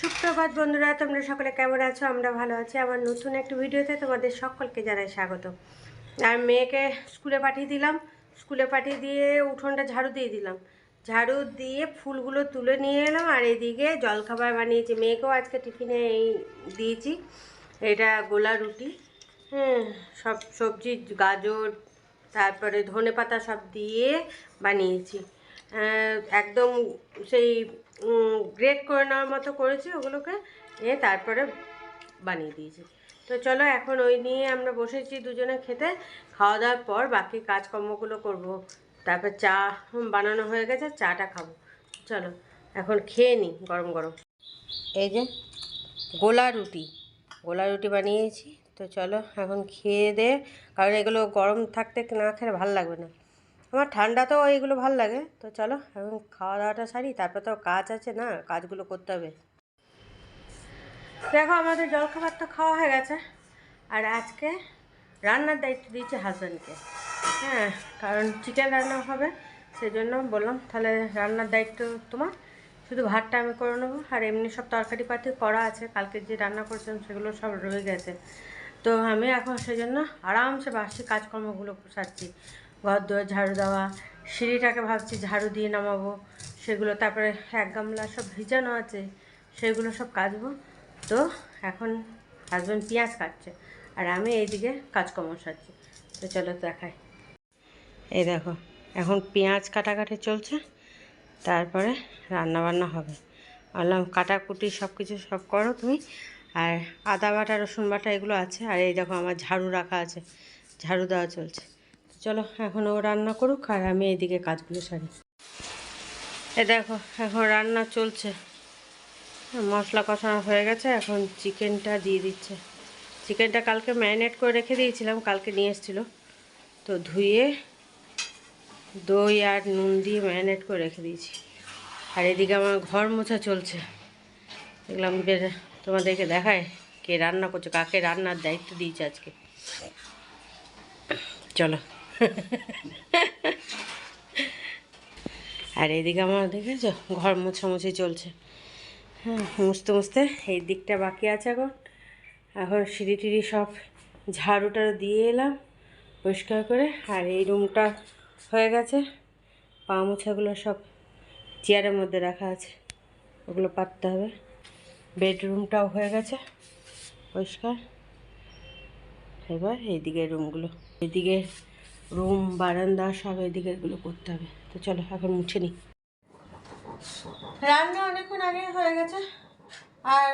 সুপ্রভাত বন্ধুরা, তোমরা সকলে কেমন আছো? আমরা ভালো আছি। আমার নতুন একটা ভিডিওতে তোমাদের সকলকে জানাই স্বাগত। আর মেয়েকে স্কুলে পাঠিয়ে দিলাম। স্কুলে পাঠিয়ে দিয়ে উঠোনটা ঝাড়ু দিয়ে দিলাম। ঝাড়ু দিয়ে ফুলগুলো তুলে নিয়ে এলাম আর এদিকে জলখাবার বানিয়েছি। মেয়েকেও আজকে টিফিনে এই দিয়েছি। এটা গোলা রুটি। হ্যাঁ সব সবজি, গাজর, তারপরে ধনে পাতা সব দিয়ে বানিয়েছি। একদম সেই গ্রেট করে নেওয়ার মতো করেছি, ওগুলোকে নিয়ে তারপরে বানিয়ে দিয়েছি। তো চলো এখন ওই নিয়ে আমরা বসেছি দুজনে খেতে, খাওয়া দাওয়ার পর বাকি কাজকর্মগুলো করব। তারপর চা বানানো হয়ে গেছে, চাটা খাব। চলো, এখন খেয়ে নিই গরম গরম। এই যে গোলা রুটি গোলা রুটি বানিয়েছি। তো চলো এখন খেয়ে দে, কারণ এগুলো গরম থাকতে না খেলে ভালো লাগবে না। আমার ঠান্ডাতেও এইগুলো ভালো লাগে। তো চলো, এখন খাওয়া দাওয়াটা সারি, তারপর তো কাজ আছে না, কাজগুলো করতে হবে। দেখো, আমাদের জলখাবার তো খাওয়া হয়ে গেছে। আর আজকে রান্নার দায়িত্ব দিয়েছি হাজব্যান্ডকে হ্যাঁ কারণ চিকেন রান্না হবে সেই জন্য বললাম, তাহলে রান্নার দায়িত্ব তোমার। শুধু ভাতটা আমি করে নেব, আর এমনি সব তরকারি পাতি করা আছে, কালকে যে রান্না করেছিলাম সেগুলো সব রয়ে গেছে। তো আমি এখন সেই জন্য আরামসে বাসি কাজকর্মগুলো সারছি। ঘর দুয়ার ঝাড়ু দেওয়া, সিঁড়িটাকে ভাবছি ঝাড়ু দিয়ে নামাবো, সেগুলো তারপরে এক গামলা সব ভিজানো আছে, সেগুলো সব কাচবো। তো এখন হাজব্যান্ড পেঁয়াজ কাটছে, আর আমি এইদিকে কাজকর্ম সারছি। তো চলো দেখাই। এই দেখো, এখন পেঁয়াজ কাটাকাটি চলছে, তারপরে রান্না বান্না হবে। বললাম, কাটাকুটি সব কিছু সব করো তুমি, আর আদা বাটা, রসুন বাটা এগুলো আছে, আর এই দেখো আমার ঝাড়ু রাখা আছে, ঝাড়ু দেওয়া চলছে। চলো, এখন ও রান্না করুক আর আমি এইদিকে কাজগুলো সারি। এ দেখো, এখন রান্না চলছে। মশলা কষানো হয়ে গেছে, এখন চিকেনটা দিয়ে দিচ্ছে। চিকেনটা কালকে ম্যারিনেট করে রেখে দিয়েছিলাম, কালকে নিয়ে এসেছিল। তো ধুয়ে দই আর নুন দিয়ে ম্যারিনেট করে রেখে দিয়েছি। আর এদিকে আমার ঘর মোছা চলছে। দেখলাম বের তোমাদেরকে দেখায় কে রান্না করছে, কাকে রান্নার দায়িত্ব দিয়েছে আজকে। চলো। আর এদিকে আমার দেখেছ? ঘর মোছামুছি চলছে। হ্যাঁ মুছতে মুছতে এই দিকটা বাকি আছে এখন। এখন সিঁড়ি টিড়ি সব ঝাড়ুটা দিয়ে এলাম পরিষ্কার করে। আর এই রুমটা হয়ে গেছে। পা মোছাগুলো সব চেয়ারের মধ্যে রাখা আছে। ওগুলো পাততে হবে। বেডরুমটাও হয়ে গেছে পরিষ্কার। এবার এইদিকে রুমগুলো। এইদিকে রুম, বারান্দা, সব এদিকে এগুলো করতে হবে। তো চলো, এখন মুছে নিই। রান্না অনেকক্ষণ আগে হয়ে গেছে। আর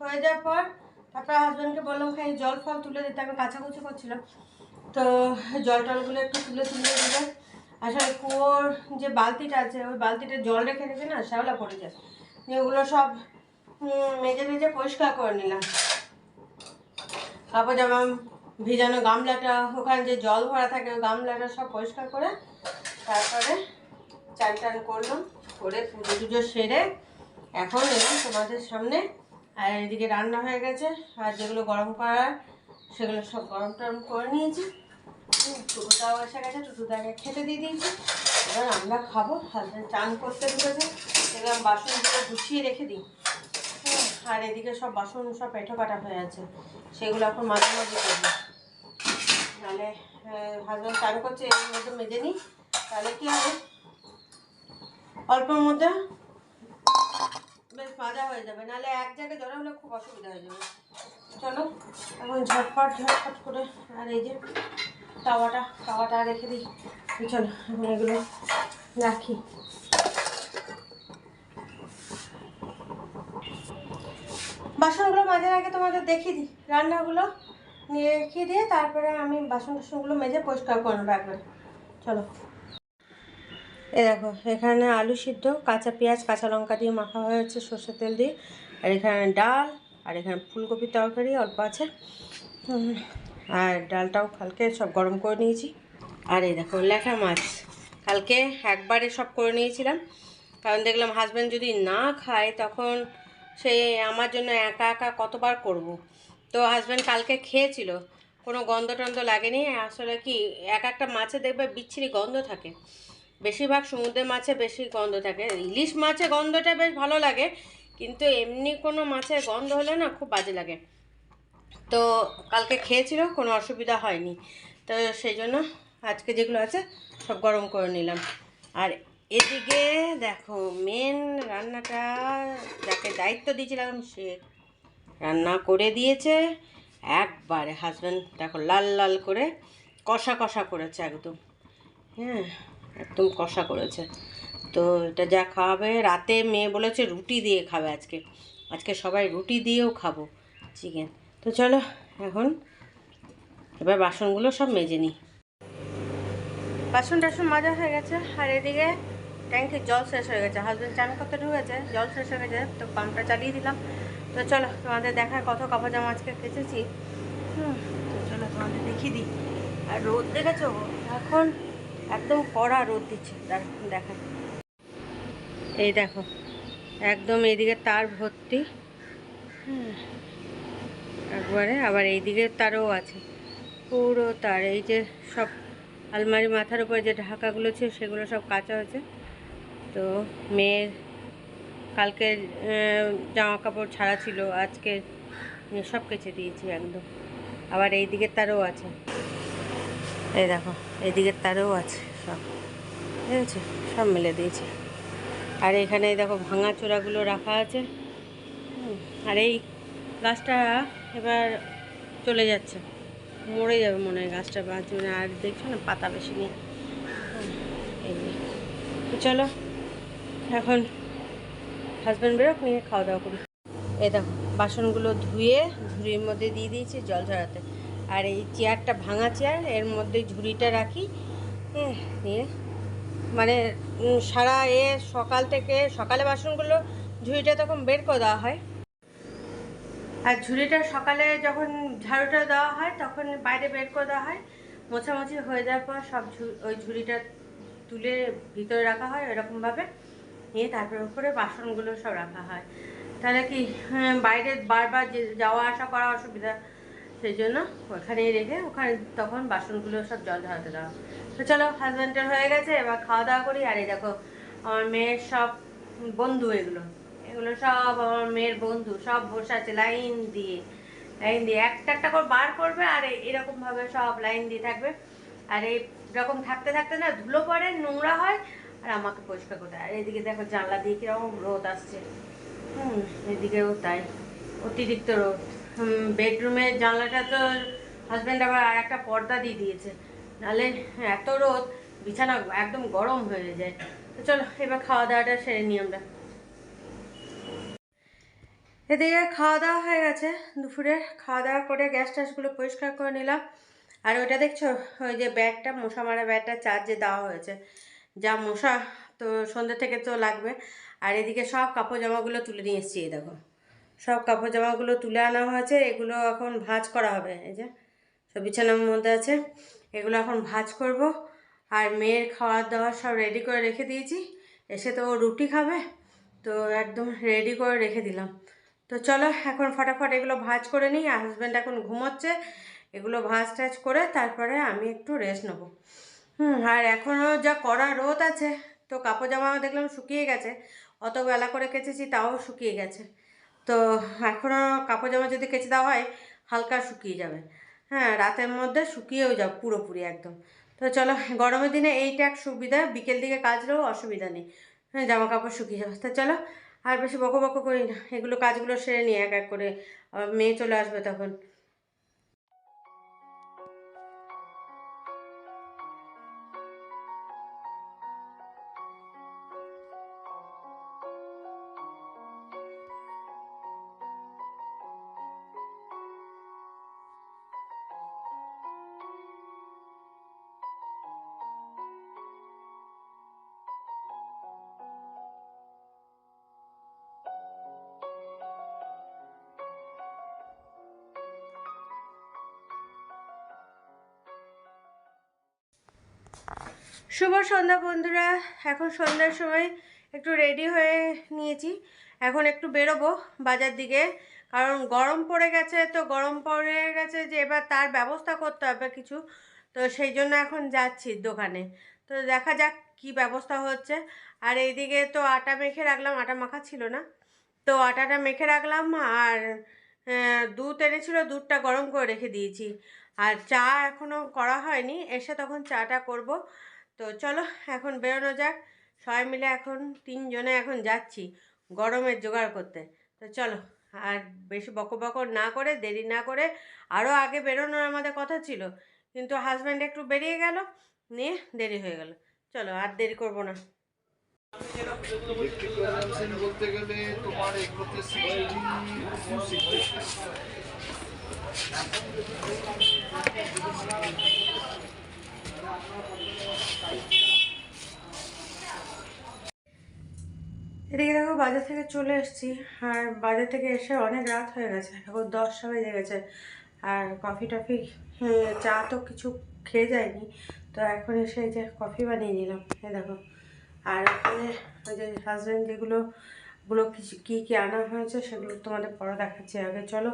হয়ে যাওয়ার পর তারপরে হাজব্যান্ডকে বললাম, খাই, জল, ফল তুলে দিতে। আমি কাচাকুচি করছিলাম। তো জল, টলগুলো একটু তুলে তুলে দিলে আসলে কুয়োর যে বালতিটা আছে, ওই বালতিটা জল রেখে রেখে না শ্যাওলা পড়ে যায়। ওগুলো সব মেজে মেজে পরিষ্কার করে নিলাম। কাপড় জামা ভিজানো গামলাটা, ওখানে যে জল ভরা থাকে গামলাটা সব পরিষ্কার করে তারপরে চান টান করলাম, করে পুজো টুজো সেরে এখন এলাম তোমাদের সামনে। আর এদিকে রান্না হয়ে গেছে, আর যেগুলো গরম করার, সেগুলো সব গরম টরম করে নিয়েছি। টুটুটাও এসে গেছে টুটুটাকে খেতে দিয়ে দিয়েছি। এবার আমরা খাব হাজব্যান্ড চান করতে ঢুকেছে দেখলাম বাসনগুলো গুছিয়ে রেখে দিই। আর এদিকে সব বাসন সব পেটো কাটা হয়ে আছে, সেগুলো এখন মাঝে মাঝে করব। নাহলে হাজব্যান্ড চান করছে এর মধ্যে মেজে নিই। তাহলে কি হবে? অল্পের মধ্যে বেশ মাজা হয়ে যাবে। নাহলে এক জায়গায় জড়া হলে খুব অসুবিধা হয়ে যাবে। চলো, এখন ঝটপট ঝটপট করে আর এই যে তাওয়াটা তাওয়াটা রেখে দিই। চলো, এখন এগুলো রাখি। বাসনগুলো মাঝে আগে তোমাদের দেখিয়ে দিই। রান্নাগুলো নিয়ে রেখে দিয়ে তারপরে আমি বাসন টাসনগুলো মেজে পরিষ্কার করে নেব একবার। চলো। এ দেখো, এখানে আলু সিদ্ধ, কাঁচা পেঁয়াজ, কাঁচা লঙ্কা দিয়ে মাখা হয়ে হয়েছে সর্ষের তেল দিয়ে। আর এখানে ডাল, আর এখানে ফুলকপির তরকারি অল্প আছে। আর ডালটাও কালকে সব গরম করে নিয়েছি। আর এই দেখো ল্যাঠা মাছ। কালকে একবারে সব করে নিয়েছিলাম। কারণ দেখলাম হাজব্যান্ড যদি না খায়, তখন সে আমার জন্য একা একা কতবার করব। তো হাজব্যান্ড কালকে খেয়েছিল। কোনো গন্ধ টন্ধ লাগেনি। আসলে কি, এক একটা মাছে দেখবে বিচ্ছিরি গন্ধ থাকে। বেশিরভাগ সমুদ্রের মাছে বেশি গন্ধ থাকে। ইলিশ মাছে গন্ধটা বেশ ভালো লাগে, কিন্তু এমনি কোনো মাছের গন্ধ হলে না খুব বাজে লাগে। তো কালকে খেয়েছিল, কোনো অসুবিধা হয়নি। তো সেই জন্য আজকে যেগুলো আছে, সব গরম করে নিলাম। আর এদিকে দেখো মেন রান্নাটা যাকে দায়িত্ব দিয়েছিলাম সে রান্না করে দিয়েছে। একবারে হাজব্যান্ড দেখো লাল লাল করে কষা কষা করেছে একদম। হ্যাঁ একদম কষা করেছে। তো এটা যা খাওয়াবে রাতে মেয়ে বলেছে রুটি দিয়ে খাবে আজকে। আজকে সবাই রুটি দিয়েও খাব চিকেন তো চলো এখন এবার বাসনগুলো সব মেজে নিই। বাসন টাসন মাজা হয়ে গেছে, আর এদিকে ট্যাঙ্কির জল শেষ হয়ে গেছে। হাজব্যান্ড চান করতে ঢুকেছে, জল শেষ হয়ে গেছে, তো পাম্পটা চালিয়ে দিলাম। তো চলো, তোমাদের দেখার কত কাপড় জামা আজকে কেচেছি। তো চলো তোমাদের দেখিয়ে দিই। আর রোদ দেখেছ? এখন একদম কড়া রোদ দিচ্ছে। দেখা এই দেখো, একদম এইদিকে তার ভর্তি। একবারে আবার এইদিকে তারও আছে। পুরো তার, এই যে সব আলমারি মাথার উপরে যে ঢাকাগুলো ছিল সেগুলো সব কাঁচা হয়েছে। তো মেয়ের কালকে জামা কাপড় ছাড়া ছিল, আজকে সব কেচে দিয়েছি একদম। আবার এই দিকের তারও আছে। এই দেখো এই দিকের তারও আছে সব। ঠিক আছে সব মিলে দিয়েছি। আর এখানে দেখো, ভাঙা চোরাগুলো রাখা আছে। আর এই গাছটা এবার চলে যাচ্ছে। মরে যাবে মনে হয় গাছটা বাঁচবে না আর দেখছ না, পাতা বেশি নেই এই চলো, এখন হাজব্যান্ড বেরোক নিয়ে খাওয়া দাওয়া করি এই দেখো, বাসনগুলো ধুয়ে ঝুড়ির মধ্যে দিয়ে দিয়েছি, জল ঝরাতে। আর এই চেয়ারটা ভাঙা চেয়ার, এর মধ্যে ঝুড়িটা রাখি। হ্যাঁ নিয়ে। মানে সারা এ সকাল থেকে সকালে বাসনগুলো, ঝুড়িটা তখন বের করে দেওয়া হয়। আর ঝুড়িটা সকালে যখন ঝাড়ুটা দেওয়া হয়, তখন বাইরে বের করে দেওয়া হয়। মোছামুছি হয়ে যাওয়ার পর সব ওই ঝুড়িটা তুলে ভিতরে রাখা হয় এরকমভাবে নিয়ে তারপর উপরে বাসনগুলো সব রাখা হয়। তাহলে কি হ্যাঁ, বাইরে বারবার যে- যাওয়া আসা করা অসুবিধা সেই জন্য ওখানেই রেখে ওখানে তখন বাসনগুলো সব জল ঝরাতে দেওয়া তো চলো হাজব্যান্ডের হয়ে গেছে এবার খাওয়া দাওয়া করি। আর এই দেখো আমার মেয়ের সব বন্ধু এগুলো। এগুলো সব আমার মেয়ের বন্ধু সব বসে আছে লাইন দিয়ে। লাইন দিয়ে একটা একটা করে বার করবে আর এরকমভাবে সব লাইন দিয়ে থাকবে। আর এই রকম থাকতে থাকতে না ধুলো পড়ে নোংরা হয় আর আমাকে পরিষ্কার করতে। আর এদিকে দেখো জানলা দিয়ে কীরকম রোদ আসছে। হুম, এদিকেও তাই। অতিরিক্ত রোদ। বেডরুমের জানলাটা তো হাজব্যান্ড আবার আর একটা পর্দা দিয়ে দিয়েছে। নাহলে এত রোদ, বিছানা একদম গরম হয়ে যায়। তো চলো, এবার খাওয়া দাওয়াটা সেরে নিই আমরা। এদিকে খাওয়া দাওয়া হয়ে গেছে দুপুরে। খাওয়া দাওয়া করে গ্যাস ট্যাসগুলো পরিষ্কার করে নিলাম। আর ওইটা দেখছ? ওই যে ব্যাগটা, মশা মারা ব্যাগটা চার্জে দেওয়া হয়েছে। যা মশা, তো সন্ধ্যে থেকে তো লাগবে। আর এদিকে সব কাপড় জামাগুলো তুলে নিয়ে এসেছি, এই দেখো। সব কাপড় জামাগুলো তুলে আনা হয়েছে, এগুলো এখন ভাঁজ করা হবে। এই যে, সব বিছানার মধ্যে আছে, এগুলো এখন ভাঁজ করব। আর মেয়ের খাওয়ার দাওয়ার সব রেডি করে রেখে দিয়েছি। এসে তো রুটি খাবে, তো একদম রেডি করে রেখে দিলাম। তো চলো, এখন ফটাফট এগুলো ভাঁজ করে নিই। হাজব্যান্ড এখন ঘুমোচ্ছে, এগুলো ভাঁজ টাজ করে তারপরে আমি একটু রেস্ট নেব। হুম, আর এখনও যা কড়া রোদ আছে, তো কাপড় জামা দেখলাম শুকিয়ে গেছে, অত বেলা করে কেচেছি তাও শুকিয়ে গেছে। তো এখনও কাপড় জামা যদি কেচে দেওয়া হয়, হালকা শুকিয়ে যাবে। হ্যাঁ রাতের মধ্যে শুকিয়েও যাবে পুরোপুরি একদম। তো চলো, গরমের দিনে এইটা এক সুবিধা, বিকেল দিকে কাজলেও অসুবিধা নেই। হ্যাঁ জামা কাপড় শুকিয়ে যাবে। তো চলো, আর বেশি বকো বকো করি না। এগুলো কাজগুলো সেরে নিই এক এক করে মেয়ে চলে আসবে তখন। শুভ সন্ধ্যা বন্ধুরা। এখন সন্ধ্যার সময় একটু রেডি হয়ে নিয়েছি। এখন একটু বেরোবো বাজার দিকে। কারণ গরম পড়ে গেছে, তো গরম পড়ে গেছে যে এবার তার ব্যবস্থা করতে হবে কিছু। তো সেই জন্য এখন যাচ্ছি দোকানে। তো দেখা যাক কি ব্যবস্থা হচ্ছে। আর এইদিকে তো আটা মেখে রাখলাম, আটা মাখা ছিল না। তো আটাটা মেখে রাখলাম আর দুধ এনেছিল, দুধটা গরম করে রেখে দিয়েছি। আর চা এখনও করা হয়নি, এসে তখন চাটা করব। তো চলো এখন বেরোনো যাক। সবাই মিলে এখন তিনজনে এখন যাচ্ছি গরমের জোগাড় করতে। তো চলো, আর বেশি বকো বকর না করে, দেরি না করে আরও আগে বেরোনোর আমাদের কথা ছিল, কিন্তু হাজব্যান্ড একটু বেরিয়ে গেল, নিয়ে দেরি হয়ে গেল। চলো, আর দেরি করব না। এদিকে দেখো বাজার থেকে চলে এসেছি। আর বাজার থেকে এসে অনেক রাত হয়ে গেছে। এখন দশটা বেজে গেছে। আর কফি টফি চা তো কিছু খেয়ে যায়নি। তো এখন এসে এই যে কফি বানিয়ে নিলাম। এই দেখো। আর ওখানে ওই যে হাজব্যান্ড যেগুলো, গুলো কিছু কী কী আনা হয়েছে সেগুলো তোমাদের পরে দেখাচ্ছি। আগে চলো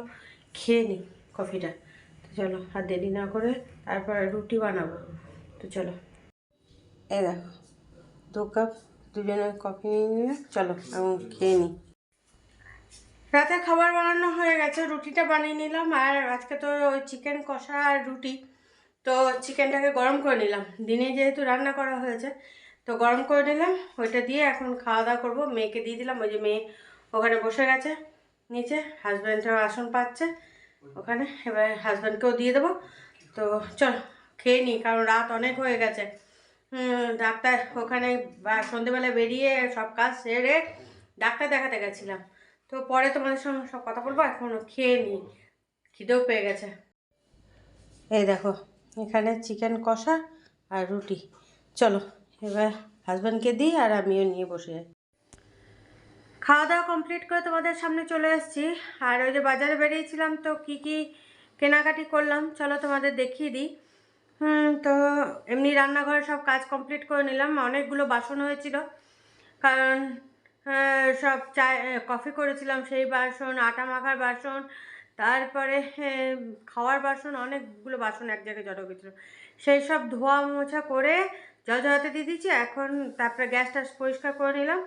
খেয়ে নিই কফিটা। তো চলো, আর দেরি না করে তারপর রুটি বানাবো। তো চলো। এ দেখো, দু কাপ দুজনে কফি নিয়ে চলো এবং খেয়ে নিই। রাতে খাবার বানানো হয়ে গেছে, রুটিটা বানিয়ে নিলাম। আর আজকে তো ওই চিকেন কষা আর রুটি। তো চিকেনটাকে গরম করে নিলাম। দিনে যেহেতু রান্না করা হয়েছে, তো গরম করে নিলাম। ওইটা দিয়ে এখন খাওয়া দাওয়া করব। মেয়েকে দিয়ে দিলাম। ওই যে মেয়ে ওখানে বসে গেছে, নিচে হাজব্যান্ডটাও আসন পাচ্ছে ওখানে। এবার হাজব্যান্ডকেও দিয়ে দেবো। তো চল, খেয়ে নিই, কারণ রাত অনেক হয়ে গেছে। ডাক্তার ওখানে সন্ধেবেলা বেরিয়ে সব কাজ সেরে ডাক্তার দেখাতে গেছিলাম। তো পরে তোমাদের সঙ্গে সব কথা বলব, এখন খেয়ে নিই খিদেও পেয়ে গেছে। এই দেখো, এখানে চিকেন কষা আর রুটি। চলো, এবার হাজব্যান্ডকে দিই আর আমিও নিয়ে বসে যাই। খাওয়া দাওয়া কমপ্লিট করে তোমাদের সামনে চলে এসেছি আর ওই যে বাজারে বেরিয়েছিলাম তো কি কি কেনাকাটি করলাম, চলো তোমাদের দেখিয়ে দিই। তো এমনি রান্নাঘরে সব কাজ কমপ্লিট করে নিলাম। অনেকগুলো বাসন হয়েছিল। কারণ সব চা কফি করেছিলাম সেই বাসন, আটা মাখার বাসন, তারপরে খাওয়ার বাসন, অনেকগুলো বাসন এক জায়গায় জড়ো গেছিল সেই সব ধোয়া মোছা করে জল দিয়ে দিচ্ছি এখন তারপরে গ্যাস ট্যাস পরিষ্কার করে নিলাম।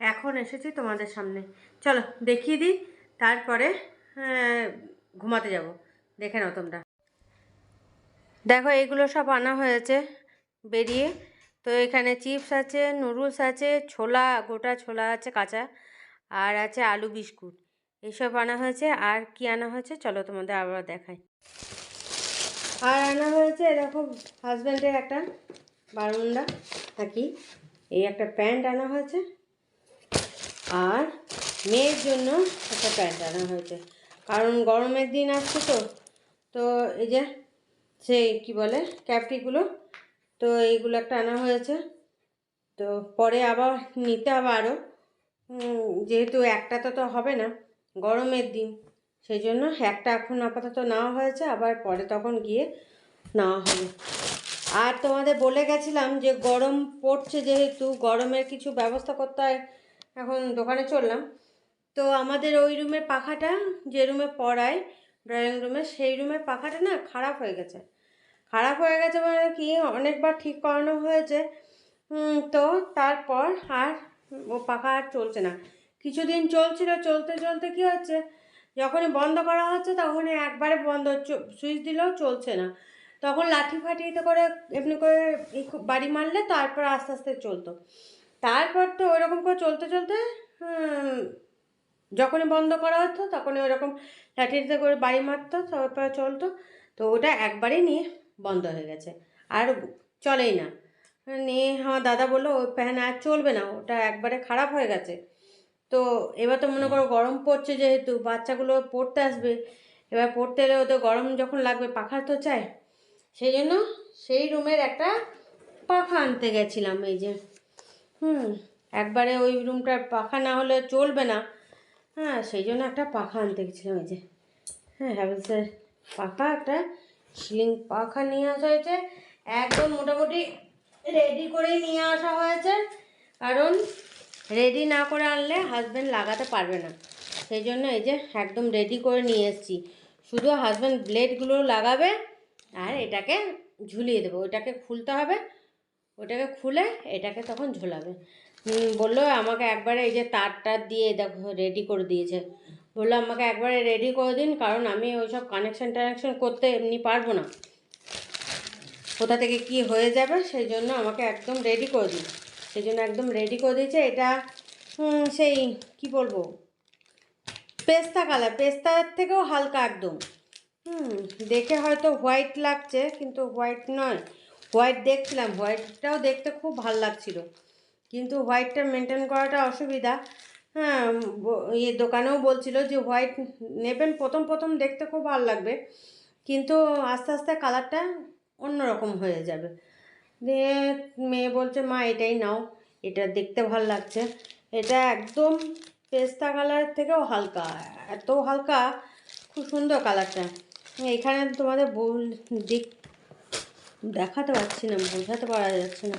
এখন এসেছি তোমাদের সামনে। চলো দেখিয়ে দিই। তারপরে ঘুমাতে যাব। দেখে নাও তোমরা। দেখো এগুলো সব আনা হয়েছে বেরিয়ে। তো এখানে চিপস আছে, নুডলস আছে, ছোলা, গোটা ছোলা আছে, কাঁচা আর আছে আলু বিস্কুট। এইসব আনা হয়েছে। আর কি আনা হয়েছে চলো তোমাদের আবার দেখাই। আর আনা হয়েছে এরকম হাজব্যান্ডের একটা বারুন্ডা নাকি? এই একটা প্যান্ট আনা হয়েছে। আর মেয়ের জন্য একটা প্যান্ট আনা হয়েছে। কারণ গরমের দিন আসছে তো তো এই যে সেই কি বলে, ক্যাপটিগুলো। তো এইগুলো একটা আনা হয়েছে। তো পরে আবার নিতে হবে আরও যেহেতু একটা তো তো হবে না, গরমের দিন, সেই জন্য একটা এখন আপাতত নেওয়া হয়েছে, আবার পরে তখন গিয়ে নেওয়া হবে। আর তোমাদের বলে গেছিলাম যে গরম পড়ছে যেহেতু, গরমের কিছু ব্যবস্থা করতে হয়, এখন দোকানে চললাম। তো আমাদের ওই রুমের পাখাটা যে রুমে পড়ায় ড্রয়িং রুমে সেই রুমের পাখাটা না খারাপ হয়ে গেছে। খারাপ হয়ে গেছে মানে কি অনেকবার ঠিক করানো হয়েছে। তো তারপর আর ও পাখা আর চলছে না। কিছুদিন চলছিল, চলতে চলতে কি হচ্ছে? যখনই বন্ধ করা হচ্ছে তখনই একবারে বন্ধ সুইচ দিলেও চলছে না। তখন লাঠি ফাটিতে করে এমনি করে বাড়ি মারলে তারপর আস্তে আস্তে চলতো। তারপর তো ওইরকম করে চলতে চলতে যখনই বন্ধ করা হতো তখনই ওরকম লাঠিতে করে বাড়ি মারতো, তারপরে চলতো। তো ওটা একবারই নিয়ে বন্ধ হয়ে গেছে। আর চলেই না। নিয়ে আমার দাদা বলল, ওই ফ্যান আর চলবে না, ওটা একবারে খারাপ হয়ে গেছে। তো এবার তো মনে করো গরম পড়ছে যেহেতু, বাচ্চাগুলো পড়তে আসবে। এবার পড়তে এলে ওদের গরম যখন লাগবে, পাখা তো চাই সেই জন্য সেই রুমের একটা পাখা আনতে গেছিলাম এই যে। হুম, একবারে ওই রুমটার পাখা না হলে চলবে না। হ্যাঁ সেই জন্য একটা পাখা আনতে গেছিলাম এই যে। হ্যাঁ হ্যাভেলসের পাখা একটা সিলিং পাখা নিয়ে আসা হয়েছে। একদম মোটামুটি রেডি করেই নিয়ে আসা হয়েছে। কারণ রেডি না করে আনলে হাজব্যান্ড লাগাতে পারবে না। সেই জন্য এই যে একদম রেডি করে নিয়ে এসেছি। শুধু হাজব্যান্ড ব্লেডগুলো লাগাবে আর এটাকে ঝুলিয়ে দেবো। ওইটাকে খুলতে হবে। ওটাকে খুলে এটাকে তখন ঝোলাবে। বলল আমাকে একবারে এই যে তারটা দিয়ে দেখো রেডি করে দিয়েছে। বলল, আমাকে একবারে রেডি করে দিন, কারণ আমি ওইসব কানেকশন টানেকশন করতে এমনি পারব না। কোথা থেকে কি হয়ে যাবে সেই জন্য আমাকে একদম রেডি করে দিন। সেই জন্য একদম রেডি করে দিয়েছে। এটা সেই, কি বলব? পেস্তা কালার। পেস্তার থেকেও হালকা একদম। হুম, দেখে হয়তো হোয়াইট লাগছে, কিন্তু হোয়াইট নয়। হোয়াইট দেখছিলাম। হোয়াইটটাও দেখতে খুব ভালো লাগছিল। কিন্তু হোয়াইটটা মেনটেন করাটা অসুবিধা। হ্যাঁ ইয়ে দোকানেও বলছিল যে হোয়াইট নেবেন, প্রথম প্রথম দেখতে খুব ভালো লাগবে। কিন্তু আস্তে আস্তে কালারটা অন্যরকম হয়ে যাবে। দিয়ে মেয়ে বলছে, মা, এটাই নাও, এটা দেখতে ভালো লাগছে। এটা একদম পেস্তা কালারের থেকেও হালকা, এত হালকা, খুব সুন্দর কালারটা এখানে তোমাদের বল, দিক, দেখাতে পারছি না, বোঝাতে পারা যাচ্ছে না।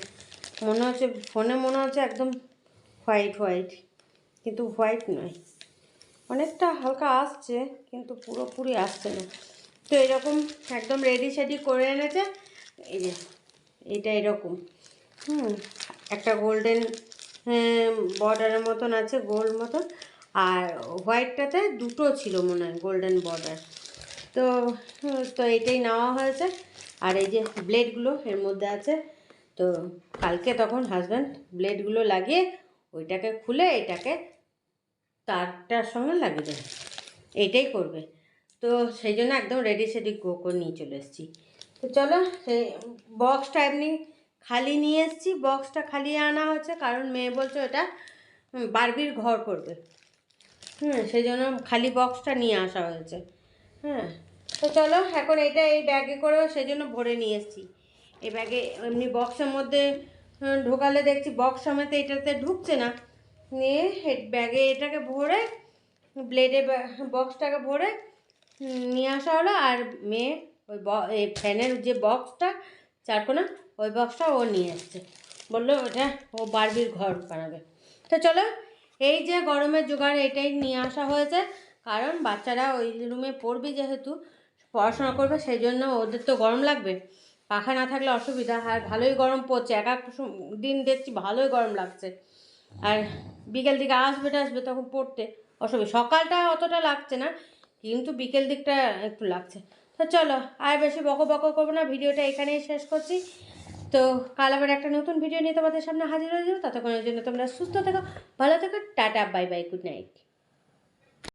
মনে হচ্ছে ফোনে মনে হচ্ছে একদম হোয়াইট হোয়াইট কিন্তু হোয়াইট নয়। অনেকটা হালকা আসছে, কিন্তু পুরোপুরি আসছে না। তো এরকম একদম রেডি সেডি করে এনেছে। এই যে, এটা এরকম। হুম, একটা গোল্ডেন বর্ডারের মতন আছে গোল্ড মতন। আর হোয়াইটটাতে দুটো ছিল মনে হয় গোল্ডেন বর্ডার তো তো এটাই নেওয়া হয়েছে। আর এই যে ব্লেডগুলো এর মধ্যে আছে, তো কালকে তখন হাজব্যান্ড ব্লেডগুলো লাগিয়ে ওইটাকে খুলে এটাকে তারটার সঙ্গে লাগিয়ে দেবে এইটাই করবে। তো সেই জন্য একদম রেডি সেডি গো করে নিয়ে চলে এসেছি। তো চলো সেই বক্সটা এমনি খালি নিয়ে এসেছি। বক্সটা খালি আনা হচ্ছে কারণ মেয়ে বলছে হুম, বারবির ঘর করবে। হুম সেই জন্য খালি বক্সটা নিয়ে আসা হয়েছে। হ্যাঁ তো চলো এখন এটা এই ব্যাগে করেও সেই জন্য ভরে নিয়ে এসেছি। এই ব্যাগে এমনি বক্সের মধ্যে ঢোকালে দেখছি বক্স সমেত এটাতে ঢুকছে না। নিয়ে ব্যাগে এটাকে ভরে ব্লেডে বক্সটাকে ভরে নিয়ে আসা হলো। আর মেয়ে ওই ফ্যানের যে বক্সটা চারকোনা, ওই বক্সটা ও নিয়ে এসছে। বলল ওটা ও বারবির ঘর বানাবে। তো চলো, এই যে গরমের জোগাড়, এটাই নিয়ে আসা হয়েছে। কারণ বাচ্চারা ওই রুমে পড়বে যেহেতু, পড়াশোনা করবে, সেই জন্য ওদের তো গরম লাগবে। পাখা না থাকলে অসুবিধা। আর ভালোই গরম পড়ছে। এক এক দিন দেখছি ভালোই গরম লাগছে। আর বিকেল দিকে আসবে আসবে তখন পড়তে। অসুবিধা সকালটা অতটা লাগছে না, কিন্তু বিকেল দিকটা একটু লাগছে। তো চলো, আর বেশি বকো বকো করব না, ভিডিওটা এখানেই শেষ করছি। তো কাল আবার একটা নতুন ভিডিও নিয়ে তোমাদের সামনে হাজির হয়ে যাব। ততক্ষণের জন্য তোমরা সুস্থ থেকো, ভালো থেকো, ta-ta, bye bye, good night.